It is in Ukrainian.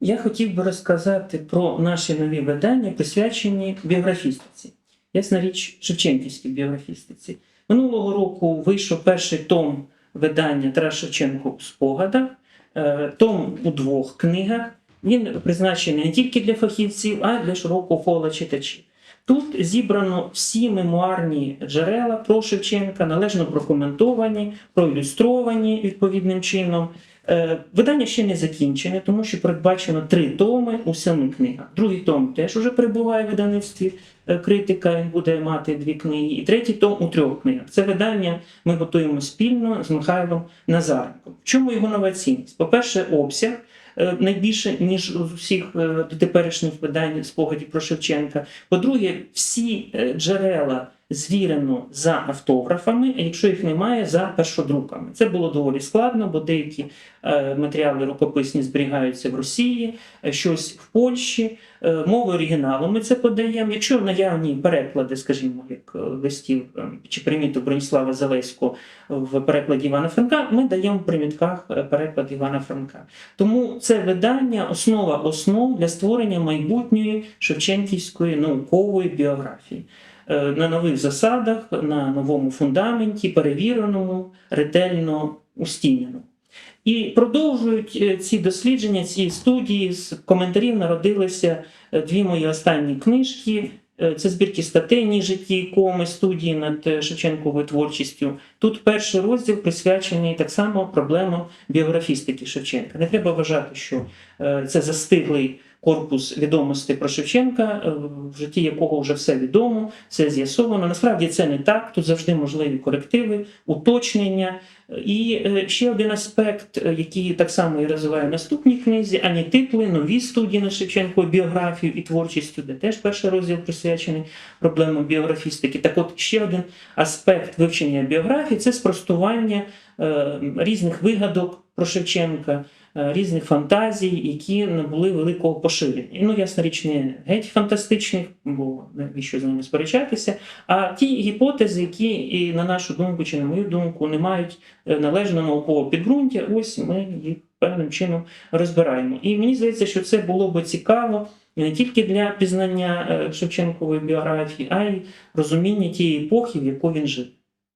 Я хотів би розказати про наші нові видання, присвячені біографістиці. Ясна річ, Шевченківській біографістиці. Минулого року вийшов перший том видання Тарас Шевченко у спогадах, е, том у двох книгах. Він призначений не тільки для фахівців, а й для широкого кола читачів. Тут зібрано всі мемуарні джерела про Шевченка, належно прокоментовані, проілюстровані відповідним чином. Е, Видання ще не закінчене, тому що передбачено три томи у семи книгах. Другий том теж уже перебуває в видавництві е, критика, він буде мати дві книги. І третій том у трьох книгах. Це видання ми готуємо спільно з Михайлом Назаренком. В чому його нова цінність? По-перше, обсяг. е, Найбільше ніж у всіх теперішніх видань спогадів про Шевченка. По-друге, всі джерела звірено за автографами, а якщо їх немає, за першодруками. Це було доволі складно, бо деякі е, матеріали рукописні зберігаються в Росії, е, щось в Польщі. Е, Мовою оригіналу ми це подаємо. Якщо наявні переклади, скажімо, як листів чи приміту Бронислава Залеського в перекладі Івана Франка, ми даємо в примітках переклад Івана Франка. Тому це видання основа основ для створення майбутньої Шевченківської наукової біографії. Е, На нових засадах, на новому фундаменті, перевіреному, ретельно устіняному. І продовжують е, ці дослідження, ці студії з коментарів народилися е, дві мої останні книжки. Це збірки статей «Ні житті коми студії над Шевченковою творчістю. Тут перший розділ присвячений так само проблемам біографістики Шевченка. Не треба вважати, що це застиглий корпус відомостей про Шевченка, е, в житті якого вже все відомо, все з'ясовано. Насправді це не так. Тут завжди можливі корективи, уточнення. І е, ще один аспект, е, який так само і розвиває в наступній книзі, ані титли, нові студії на Шевченко, біографію і творчістю, де теж перший розділ присвячений проблемам біографістики. Так от ще один аспект вивчення біографії це спростування різних вигадок про Шевченка, е, різних фантазій, які не були великого поширення. Ну, ясна річ, не геть фантастичних, бо навіщо з ними сперечатися, а ті гіпотези, які, і, на нашу думку, чи на мою думку, не мають е, належного наукового підґрунтя, ось ми їх певним чином розбираємо. І мені здається, що це було би цікаво не тільки для пізнання е, Шевченкової біографії, а й розуміння тієї епохи, в яку він жив.